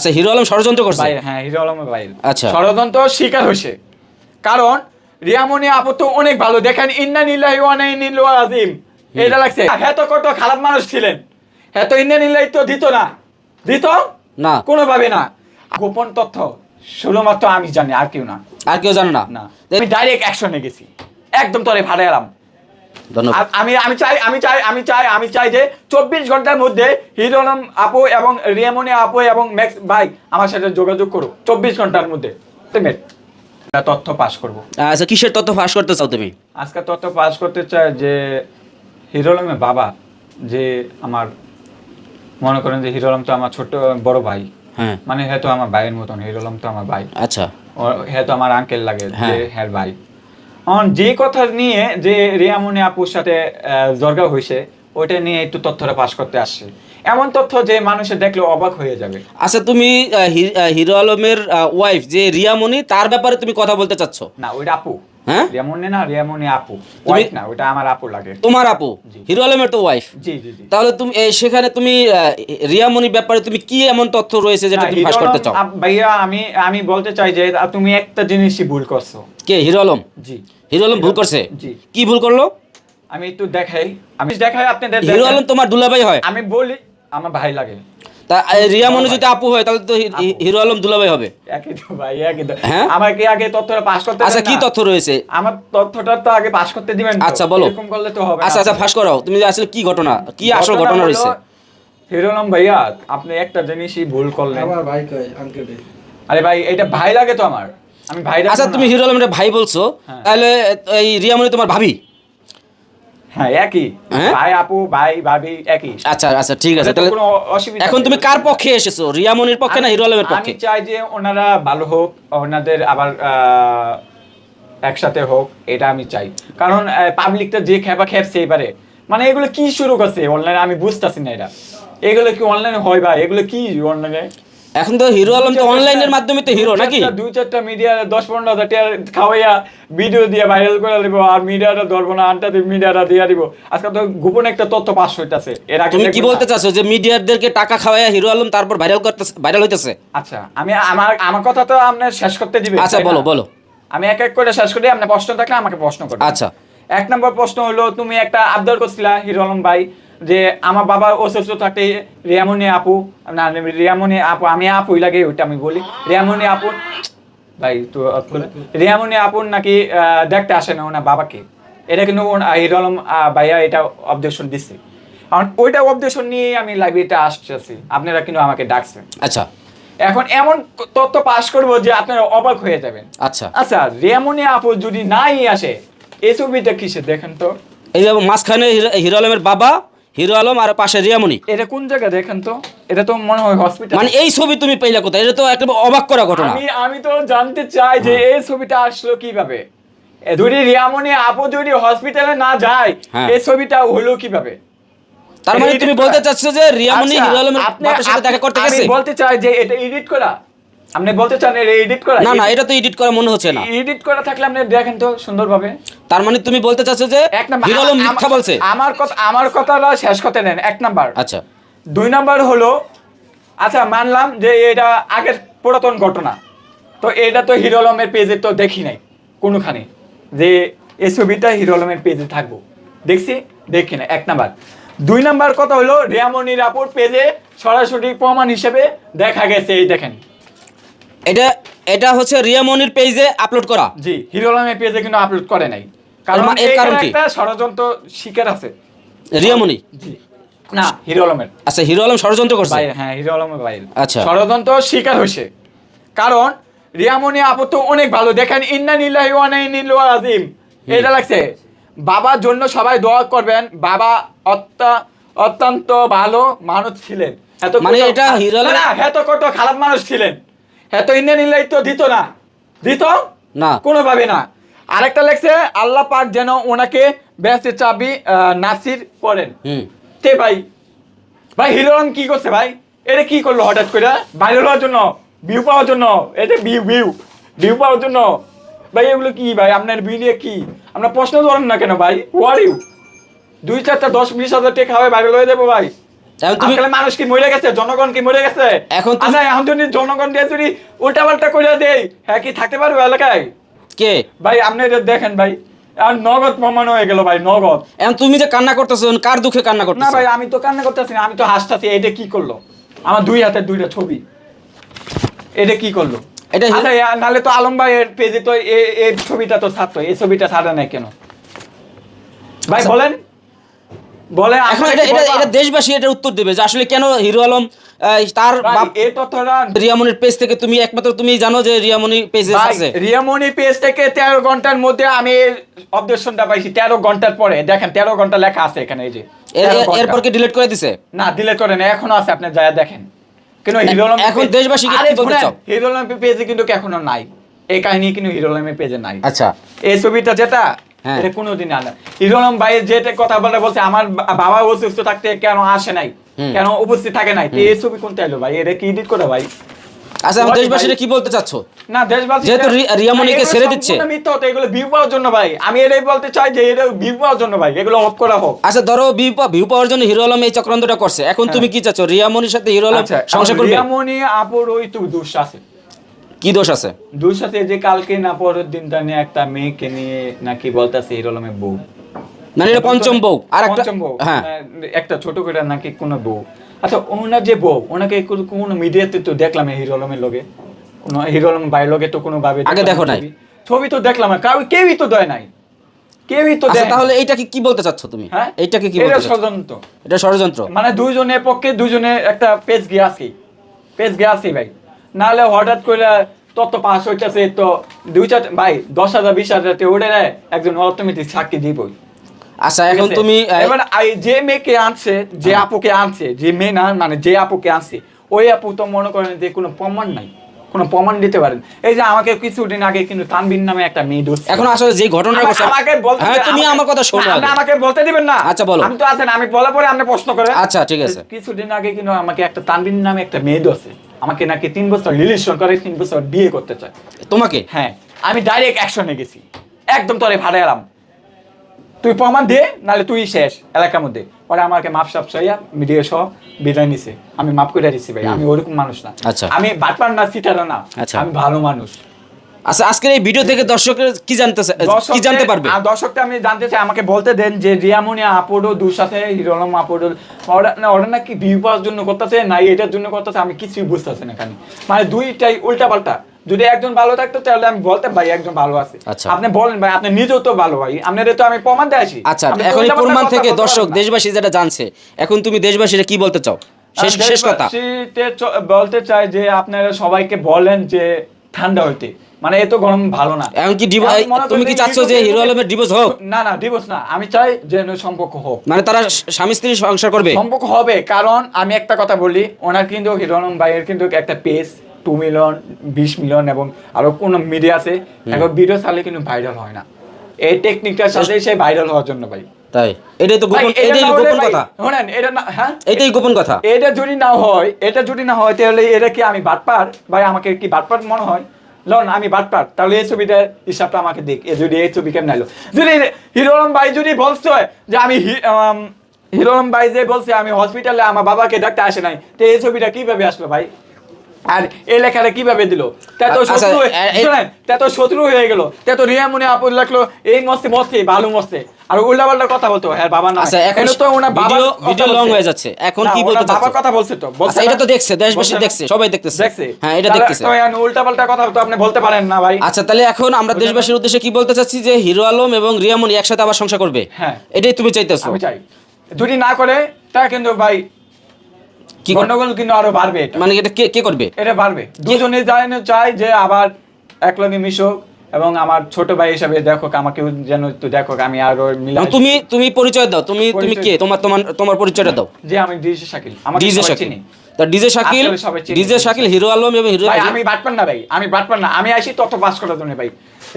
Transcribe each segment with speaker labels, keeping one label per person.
Speaker 1: আচ্ছা হিরো আলম ষড়যন্ত্র করছে?
Speaker 2: হ্যাঁ হিরো আলমের বাইরে
Speaker 1: আচ্ছা।
Speaker 2: ষড়যন্ত্র শিকার হয়েছে। কারণ রিয়ামনি আপু তো অনেক ভালো। দেখেন ইন্না নিল্লাহি ওয়া ইন্না আজিম এটা লাগছে হ্যাঁ তো কত খারাপ মানুষ ছিলেন। হ্যাঁ তো ইন্না নিল্লাহি তো দিত না। দিত?
Speaker 1: না।
Speaker 2: কোনোভাবে না। গোপন তথ্য শুধুমাত্র আমি জানি আর কেউ না।
Speaker 1: আর কেউ জানে না।
Speaker 2: না। আমি ডাইরেক্ট অ্যাকশনে গেছি। একদম তোরে ভাড়া এলাম
Speaker 1: ধন্যবাদ।
Speaker 2: আমি আমি চাই আমি চাই আমি চাই আমি চাই যে চব্বিশ ঘণ্টার মধ্যে হিরো আলম আপু এবং রিয়ামনি আপু এবং ম্যাক্স ভাই আমার সাথে যোগাযোগ করো। চব্বিশ ঘণ্টার মধ্যে। পেমেন্ট তথ্য পাস করব।
Speaker 1: আচ্ছা কিসের তথ্য ফাঁস করতে চাও তুমি?
Speaker 2: আজকে তথ্য পাস করতে চাই যে হিরো আলমের বাবা যে আমার মনে করেন যে হিরো আলম তো আমার ছোট বড় ভাই।
Speaker 1: হ্যাঁ।
Speaker 2: মানে হয়তো আমার ভাইয়ের মতন হিরো আলম তো আমার ভাই।
Speaker 1: আচ্ছা।
Speaker 2: ও হয়তো আমার আঙ্কেল লাগে যে
Speaker 1: হ্যাঁ।
Speaker 2: হ্যাঁ ভাই। এখন যে কথা নিয়ে যে রিয়ামনি আপুর সাথে জর্গা হয়েছে ওইটা নিয়ে একটু তথ্যটা পাস করতে আসছে। এমন তথ্য যে মানুষে দেখলে অবাক হয়ে যাবে।
Speaker 1: আচ্ছা তুমি হিরো আলমের ওয়াইফ যে রিয়ামণি তার ব্যাপারে তুমি কথা বলতে চাচ্ছ?
Speaker 2: না ওইটা আপু।
Speaker 1: হ্যাঁ?
Speaker 2: রিয়ামনি না রিয়ামনি আপু। ওয়াইফ না ওটা আমার আপু লাগে।
Speaker 1: তোমার আপু? হিরো আলমের তো ওয়াইফ
Speaker 2: জি জি জি।
Speaker 1: তাহলে তুমি সেখানে তুমি আহ, ব্যাপারে তুমি কি এমন তথ্য রয়েছে যেটা তুমি ফাঁস করতে চাও?
Speaker 2: ভাইয়া আমি আমি বলতে চাই যে তুমি একটা জিনিসই ভুল করছ।
Speaker 1: কে হিরো আলম?
Speaker 2: জি।
Speaker 1: হিরো আলম ভুল করছে? কি ভুল করল?
Speaker 2: আমি একটু দেখাই। আমি দেখাই আপনাদের
Speaker 1: হিরো আলম তোমার দুলাভাই হয়।
Speaker 2: আমি বলি আমার ভাই লাগে।
Speaker 1: তা রিয়ামণি যদি আপু হয় তাহলে তো হিরো আলম দুলাভাই হবে।
Speaker 2: একই তো ভাই একই তো।
Speaker 1: হ্যাঁ?
Speaker 2: আমার কি আগে তথ্যটা পাস করতে
Speaker 1: আচ্ছা কি তথ্য রয়েছে?
Speaker 2: আমার তথ্যটা তো আগে পাস করতে দিবেন।
Speaker 1: আচ্ছা, বলো।
Speaker 2: এরকম করলে তো হবে
Speaker 1: আচ্ছা আচ্ছা ফাঁস করাও। তুমি আসলে কি ঘটনা? কি আসল ঘটনা রয়েছে?
Speaker 2: হিরো আলম ভাইয়া আপনি একটা জিনিসই ভুল করলেন।
Speaker 3: আমার ভাই কয় আঙ্কেল
Speaker 2: আরে ভাই এটা ভাই লাগে তো আমার। আমি ভাই
Speaker 1: আচ্ছা তুমি হিরো আলমের ভাই বলছো
Speaker 2: হ্যাঁ।
Speaker 1: তাহলে এই রিয়ামণি তোমার ভাবি?
Speaker 2: হ্যাঁ একই।
Speaker 1: হ্যাঁ?
Speaker 2: ভাই আপু ভাই ভাবি একই।
Speaker 1: আচ্ছা আচ্ছা ঠিক আছে তাহলে
Speaker 2: কোনো অসুবিধা
Speaker 1: এখন তুমি কার পক্ষে এসেছ রিয়ামণির পক্ষে না হিরো আলমের পক্ষে?
Speaker 2: আমি চাই যে ওনারা ভালো হোক ওনাদের আবার একসাথে হোক এটা আমি চাই। কারণ পাবলিকটা যে খেপা খেপছে এবারে মানে এগুলো কি শুরু করছে? অনলাইনে আমি বুঝতেছি না এটা এগুলো কি অনলাইনে হয় ভাই এগুলো কি অনলাইনে
Speaker 1: এখন তো হিরো আলম তো অনলাইনের মাধ্যমে তো হিরো নাকি?
Speaker 2: দুই চারটা মিডিয়া দশ পনেরো হাজার টাকা খাওয়াইয়া ভিডিও দিয়ে ভাইরাল করে দিব আর মিডিয়াটা ধরবো না আনটা মিডিয়াটা দিয়ে দিব। আজকে তো গোপন একটা তথ্য পাস হইতাছে। এর আগে
Speaker 1: তুমি কি বলতে চাচ্ছো যে মিডিয়ারদেরকে টাকা খাওয়াইয়া হিরো আলম তারপর ভাইরাল করতেছে ভাইরাল হইতেছে?
Speaker 2: আচ্ছা আমি আমার আমার কথা তো আপনি শেষ করতে দিবেন
Speaker 1: আচ্ছা বলো বলো।
Speaker 2: আমি এক এক করে শেষ করি আপনি প্রশ্ন থাকলে আমাকে প্রশ্ন করুন
Speaker 1: আচ্ছা।
Speaker 2: এক নম্বর প্রশ্ন হলো তুমি একটা আবদার করছিলা হিরো আলম ভাই যে আমার বাবা অসুস্থ থাকতে রিয়ামনি আপু না রিয়ামনি আপু আমি আপুই লাগে ওইটা আমি বলি। রিয়ামনি আপু ভাই তো রিয়ামনি আপুর নাকি দেখতে আসে না ওনার বাবাকে। এটা কিন্তু হিরো আলম ভাইয়া এটা অবজেকশন দিচ্ছে কারণ ওইটা অবজেকশন নিয়ে আমি লাইব্রেরিতে আসতেছি। আপনারা কিন্তু আমাকে ডাকছেন।
Speaker 1: আচ্ছা।
Speaker 2: এখন এমন তথ্য পাস করব যে আপনারা অবাক হয়ে যাবেন।
Speaker 1: আচ্ছা।
Speaker 2: আচ্ছা রেমনি আপু যদি নাই আসে এই ছবিটা কিসে? দেখেন তো।
Speaker 1: এই যে মাঝখানে হিরো আলমের বাবা হিরো আলম আর পাশে রিয়ামণি
Speaker 2: এটা কোন জায়গা দেখেন তো? এটা তো মনে হয় হসপিটাল
Speaker 1: মানে এই ছবি তুমি পেইলা কোথায়? এটা তো একটা অবাক করা ঘটনা।
Speaker 2: আমি আমি তো জানতে চাই যে এই ছবিটা আসলো কীভাবে? যদি রিয়ামনি আপু যদি হসপিটালে না যায়
Speaker 1: হ্যাঁ।
Speaker 2: এই ছবিটা হলো কীভাবে?
Speaker 1: তার মানে তুমি বলতে। চাচ্ছ যে রিয়ামণি
Speaker 2: আচ্ছা,
Speaker 1: হিরো আলমের সাথে দেখা করতে
Speaker 2: আমি
Speaker 1: গেছে
Speaker 2: বলতে চাই যে এটা এডিট করা। আপনি বলতে চান এটা এডিট করা?
Speaker 1: না না এটা তো এডিট করা মনে হচ্ছে না।
Speaker 2: এডিট করা থাকলে আপনি দেখেন তো সুন্দরভাবে।
Speaker 1: তার মানে তুমি বলতে চাচ্ছ যে
Speaker 2: এক নাম্বার
Speaker 1: হিরো মিথ্যা বলছে?
Speaker 2: আমার কথা আমার কথাটা শেষ করতে নেন এক নাম্বার।
Speaker 1: আচ্ছা।
Speaker 2: দুই নাম্বার হলো আচ্ছা মানলাম যে এটা আগের পুরাতন ঘটনা। তো এটা তো হিরো আলমের পেজে তো দেখি নাই কোনোখানে। যে এই ছবিটা হিরো আলমের পেজে থাকব। দেখছি? দেখি না এক নাম্বার। দুই নাম্বার কথা হলো রিয়ামনি রাপুর পেজে সরাসরি প্রমাণ হিসেবে দেখা গেছে এই দেখেন।
Speaker 1: এটা এটা হচ্ছে রিয়ামনির পেজে আপলোড করা।
Speaker 2: জি হিরো আলমের পেজে কিন্তু আপলোড করে নাই। কারণ
Speaker 1: এর কারণ কি?
Speaker 2: একটা ষড়যন্ত্র শিকার আছে।
Speaker 1: রিয়ামনি
Speaker 2: জি। না। হিরো আলমের।
Speaker 1: আচ্ছা হিরো আলম ষড়যন্ত্র করছে?
Speaker 2: হ্যাঁ হিরো আলমের বাইরে।
Speaker 1: আচ্ছা।
Speaker 2: ষড়যন্ত্র শিকার হয়েছে। কারণ রিয়ামনি আপু তো অনেক ভালো। দেখেন ইন্না নিল্লাহি ওয়া ইন্না আজিম এটা লাগছে বাবার জন্য সবাই দোয়া করবেন। বাবা অত্যা অত্যন্ত ভালো মানুষ ছিলেন। এত
Speaker 1: মানে এটা হিরো আলম-
Speaker 2: না, না এত কত খারাপ মানুষ ছিলেন। এত ইন্না নিল্লাহি তো দিত না। দিত?
Speaker 1: না।
Speaker 2: কোনোভাবে না। আরেকটা লেখছে আল্লাহ পাক যেন ওনাকে ব্যস্তের চাবি নাসির করেন। তে ভাই ভাই হিরো আলম কি করছে ভাই? এটা কি করল হঠাৎ করে? ভাইরাল হওয়ার জন্য ভিউ পাওয়ার জন্য এটা ভিউ ভিউ ভিউ পাওয়ার জন্য। ভাই এগুলো কি ভাই? আপনার ভিডিও কি? আপনার প্রশ্ন ধরেন না কেন ভাই? ওয়ার ইউ দুই চারটা দশ বিশ হাজার টাকা হবে ভাইরাল হয়ে যাব ভাই। মানুষ কি মরে গেছে? জনগণ কি মরে গেছে?
Speaker 1: এখন
Speaker 2: আচ্ছা এখন যদি জনগণ দিয়ে যদি উল্টা পাল্টা করে দেই হ্যাঁ কি থাকতে পারবে এলাকায়?
Speaker 1: কে?
Speaker 2: ভাই আপনি দেখেন ভাই আর নগদ প্রমাণ হয়ে গেল ভাই নগদ।
Speaker 1: এখন তুমি যে কান্না করতেছো কার দুঃখে কান্না
Speaker 2: না ভাই আমি তো কান্না করতেছি না আমি তো হাসতাছি এটা কি করল? আমার দুই হাতের দুইটা ছবি। এটা কি করল?
Speaker 1: এটা
Speaker 2: আচ্ছা নাহলে তো আলম ভাই এর পেজে তো এই ছবিটা তো ছাড়তো এই ছবিটা ছাড়ে নাই কেন? ভাই
Speaker 1: আচ্ছা।
Speaker 2: বলেন। বলেন
Speaker 1: এখন এটা এটা দেশবাসী এটা উত্তর দেবে যে আসলে কেন হিরো আলম তার
Speaker 2: এই তথ্যটা
Speaker 1: রিয়ামনির পেজ থেকে তুমি একমাত্র তুমি জানো যে রিয়ামনি পেজে আছে।
Speaker 2: রিয়ামনি পেজ থেকে তেরো ঘণ্টার মধ্যে আমি অবজেকশনটা পাইছি। তেরো ঘণ্টার পরে দেখেন তেরো ঘণ্টা লেখা আছে এখানে এই যে। 13।
Speaker 1: এরপর কি ডিলিট করে দিছে?
Speaker 2: না দিলে করে না এখনও আছে আপনি যা দেখেন। কিন্তু হিরো আলম
Speaker 1: এখন
Speaker 2: আরে
Speaker 1: কি বলতে চাও?
Speaker 2: হিরো আলম পেজে কিন্তু এখনও নাই। এই কাহিনী কিন্তু হিরো আলমের পেজে নাই।
Speaker 1: আচ্ছা।
Speaker 2: এই ছবিটা যেটা। এটা কোনোদিন আনা আলম ভাই যেটা কথা বলে বলছে আমার বাবা অসুস্থ থাকতে কেন আসে নাই? কেন উপস্থিত থাকে নাই? এই ছবি কোনটা এলো ভাই? এটা কি এডিট করে ভাই?
Speaker 1: আচ্ছা দেশবাসীরা কি বলতে চাচ্ছ?
Speaker 2: না দেশবাসী
Speaker 1: যেহেতু রিয়ামণিকে ছেড়ে দিচ্ছে।
Speaker 2: মিথ্যা হতো এগুলো ভিউ পাওয়ার জন্য ভাই। আমি এটাই বলতে চাই যে এটা ভিউ পাওয়ার জন্য ভাই এগুলো অফ করা হোক।
Speaker 1: আচ্ছা ধরো ভিউ ভিউ পাওয়ার জন্য হিরো আলম এই চক্রান্তটা করছে। এখন তুমি কি চাচ্ছ? রিয়ামনির সাথে হিরো আলম
Speaker 2: আচ্ছা
Speaker 1: সংসার করবে?
Speaker 2: রিয়ামণি আপুর ওই তো দোষ আছে।
Speaker 1: কি দোষ আছে?
Speaker 2: দোষ আছে যে কালকে না পরের দিন নিয়ে একটা মেয়েকে নিয়ে নাকি বলতেছে হিরো আলমের বউ।
Speaker 1: মানে এটা পঞ্চম বউ আর একটা হ্যাঁ।
Speaker 2: মানে একটা ছোট করে নাকি কোনো বউ। আচ্ছা ওনার যে বউ ওনাকে কোনো- মিডিয়াতে তো দেখলাম এই হিরো আলমের লগে। কোনো হিরো আলম বাইর লগে তো কোনো ভাবে
Speaker 1: আগে দেখো নাই।
Speaker 2: ছবি। তো দেখলাম কাউ কেউই তো দেয় নাই। কেউই তো
Speaker 1: আচ্ছা
Speaker 2: দেয়
Speaker 1: তাহলে এইটাকে কি বলতে চাচ্ছ তুমি?
Speaker 2: হ্যাঁ?
Speaker 1: এইটাকে কি বলতে
Speaker 2: ষড়যন্ত্র।
Speaker 1: এটা ষড়যন্ত্র।
Speaker 2: মানে দুইজনের পক্ষে দুইজনে একটা পেজ গিয়ে আসি পেজ গিয়ে আসি ভাই। নাহলে হঠাৎ করে তত পাস হইতেছে তো দুই চার ভাই দশ হাজার বিশ হাজার তে উঠে দেয় একজন অর্থনীতি সাক্ষী দিবই।
Speaker 1: আচ্ছা এখন তুমি
Speaker 2: এবার যে মেয়েকে আনছে যে আপুকে আনছে যে মেয়ে না মানে যে আপুকে আনছে ওই আপু তো মনে করেন যে কোনো প্রমাণ নাই। কোনো প্রমাণ দিতে পারেন। এই যে আমাকে কিছুদিন আগে কিন্তু তানবিন নামে একটা মেয়ে ধরছে।
Speaker 1: এখন আসলে যে ঘটনাটা
Speaker 2: আমা-
Speaker 1: ঘটছে
Speaker 2: আমাকে বলতে
Speaker 1: হ্যাঁ তুমি আমার কথা শোনো
Speaker 2: আপনি আমাকে বলতে দিবেন না।
Speaker 1: আচ্ছা, বলো।
Speaker 2: আমি তো আছেন আমি বলার পরে আপনি প্রশ্ন করেন।
Speaker 1: আচ্ছা ঠিক আছে।
Speaker 2: কিছুদিন আগে কিন্তু আমাকে একটা তানবিন নামে একটা মেয়ে ধরছে। আমাকে নাকি তিন বছর রিলেশন করে তিন বছর বিয়ে করতে চায়।
Speaker 1: তোমাকে?
Speaker 2: হ্যাঁ আমি ডাইরেক্ট অ্যাকশনে গেছি। একদম তোরে ভাড়া এলাম। তুই প্রমাণ দে নাহলে তুই শেষ এলাকার মধ্যে। পরে আমাকে মাপ সাপ চাইয়া মিডিয়া সহ বিদায় নিছে। আমি মাপ করে দিছি ভাই আমি ওরকম মানুষ না।
Speaker 1: আচ্ছা।
Speaker 2: আমি বাটপার না সিটারা না।
Speaker 1: আচ্ছা।
Speaker 2: আমি ভালো মানুষ।
Speaker 1: আচ্ছা আজকের এই ভিডিও থেকে দর্শকের কি জানতে কি জানতে পারবে?
Speaker 2: আর দর্শকটা আমি জানতে চাই আমাকে বলতে দেন যে রিয়ামনি আপুডো দুর সাথে হিরোলম আপুডো ওরা না ওরা নাকি ভিউ পাওয়ার জন্য করতেছে না এটার জন্য করতেছে আমি কিছুই বুঝতেছি না এখানে। মানে দুইটাই উল্টা পাল্টা যদি একজন ভালো থাকতো তাহলে আমি বলতাম ভাই একজন ভালো আছে।
Speaker 1: আচ্ছা।
Speaker 2: আপনি বলেন ভাই আপনি নিজেও তো ভালো ভাই। আপনাদের তো আমি প্রমাণ দিয়ে আসি।
Speaker 1: আচ্ছা এখন এই প্রমাণ থেকে দর্শক দেশবাসী যেটা জানছে এখন তুমি দেশবাসীরা কি বলতে চাও? শেষ শেষ কথা।
Speaker 2: বলতে চাই যে আপনারা সবাইকে বলেন যে ঠান্ডা হইতে। মানে এত গরম ভালো না।
Speaker 1: এখন কি তুমি কি চাচ্ছ যে হিরো আলমের ডিভোর্স হোক?
Speaker 2: না না ডিভোর্স না। আমি চাই যে সম্পর্ক হোক।
Speaker 1: মানে তারা স্বামী স্ত্রী সংসার করবে?
Speaker 2: সম্পর্ক হবে কারণ আমি একটা কথা বলি ওনার কিন্তু হিরোনম ভাইয়ের কিন্তু একটা পেজ টু মিলিয়ন বিশ মিলিয়ন এবং আরও কোন মিডিয়া আছে এখন ভিডিও চালে কিন্তু ভাইরাল হয় না। এই টেকনিকটার সাথে সে ভাইরাল হওয়ার জন্য ভাই।
Speaker 1: তাই? এটাই তো গোপন এটাই গোপন কথা।
Speaker 2: শোনেন এটা না হ্যাঁ?
Speaker 1: এটাই গোপন কথা।
Speaker 2: এটা যদি না হয় এটা যদি না হয় তাহলে এটা কি আমি বাটপার? ভাই আমাকে কি বাটপার মনে হয়? লন আমি বাটপার। তাহলে এই ছবিটার হিসাবটা আমাকে দেখ এ যদি এই ছবি কেমন এলো যদি হিরোরম ভাই যদি বলছে যে আমি হি- আম, হিরোরম ভাই যে বলছে আমি হসপিটালে আমার বাবাকে ডাক্তার আসে নাই তো এই ছবিটা কীভাবে আসলো ভাই? আর এই লেখাটা কীভাবে দিল? তা তো
Speaker 1: আচ্ছা,
Speaker 2: শত্রু হয়ে- শোনেন, তা তো শত্রু হয়ে গেল। তা তো রিয়া মনে আপন লাগল এই মস্তে মস্তে ভালো মস্তে। আর উল্টা কথা বলতো হ্যাঁ বাবা না
Speaker 1: আচ্ছা এখন
Speaker 2: তো ওনার বাবা
Speaker 1: ভিডিও লং হয়ে যাচ্ছে। এখন কি বলতে চাচ্ছ?
Speaker 2: বাবার কথা বলছে তো
Speaker 1: আচ্ছা এটা তো দেখছে দেশবাসী দেখছে সবাই দেখতেছে।
Speaker 2: দেখছে।
Speaker 1: হ্যাঁ এটা দেখতেছে।
Speaker 2: তো এখন উল্টা পাল্টা কথা তো আপনি বলতে পারেন না ভাই।
Speaker 1: আচ্ছা তাহলে এখন আমরা দেশবাসীর উদ্দেশ্যে কি বলতে চাচ্ছি যে হিরো আলম এবং রিয়ামনি একসাথে আবার সংসার করবে?
Speaker 2: হ্যাঁ।
Speaker 1: এটাই তুমি চাইতেছো?
Speaker 2: আমি চাই। যদি না করে তা কিন্তু ভাই
Speaker 1: কি
Speaker 2: গন্ডগোল কিন্তু আরও বাড়বে
Speaker 1: মানে এটা কে কে করবে?
Speaker 2: এটা বাড়বে। দুজনে যায় না যে আবার একলগে মিশুক এবং আমার ছোট ভাই হিসাবে দেখো আমাকে যেন একটু দেখো আমি
Speaker 1: আরও তুমি তুমি পরিচয় দাও তুমি তুমি কে? তোমার তোমার তোমার পরিচয়টা দাও।
Speaker 2: যে আমি ডিজে শাকিল। আমাকে
Speaker 1: ডিজে শাকিল। তা ডিজে শাকিল। ডিজে শাকিল হিরো আলম এবং হিরো
Speaker 2: ভাই আমি বাটপার না ভাই। আমি বাটপার না। আমি আসি তত পাস করার জন্য ভাই।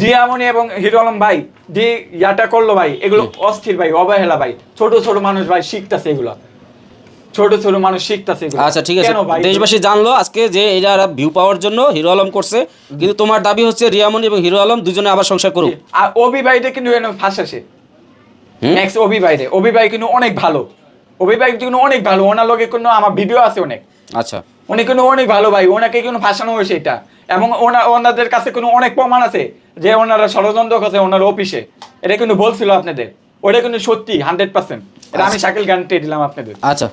Speaker 2: জিয়ামনি এবং হিরো আলম ভাই যে ইয়াটা করল ভাই। এগুলো অস্থির ভাই অবহেলা ভাই। ছোট ছোট মানুষ ভাই শিখতাছে এগুলো। ছোট ছোট মানুষ শিখতাছে
Speaker 1: আচ্ছা ঠিক আছে। দেশবাসী জানলো আজকে যে এরা ভিউ পাওয়ার জন্য হিরো আলম করছে। কিন্তু তোমার দাবি হচ্ছে রিয়ামনি এবং হিরো আলম দুজনে আবার সংসার করুক।
Speaker 2: আর অবি ভাইটা কিন্তু ফাঁস আসে। নেক্সট অবি ভাইরে অবি ভাই কিন্তু অনেক ভালো। অভি ভাই কিন্তু অনেক ভালো। ওনার লগে কোনো আমার ভিডিও আছে অনেক।
Speaker 1: আচ্ছা।
Speaker 2: উনি কিন্তু অনেক ভালো ভাই। ওনাকে কিন্তু ফাঁসানো হয়েছে এটা। এবং ওনা ওনাদের কাছে কোনো অনেক প্রমাণ আছে যে ওনারা ষড়যন্ত্র করছে ওনার অফিসে। এটা কিন্তু বলছিল আপনাদের। ওটা কিন্তু সত্যি হান্ড্রেড পার্সেন্ট এটা আমি সাইকেল গ্যারান্টি দিলাম আপনাদের।
Speaker 1: আচ্ছা।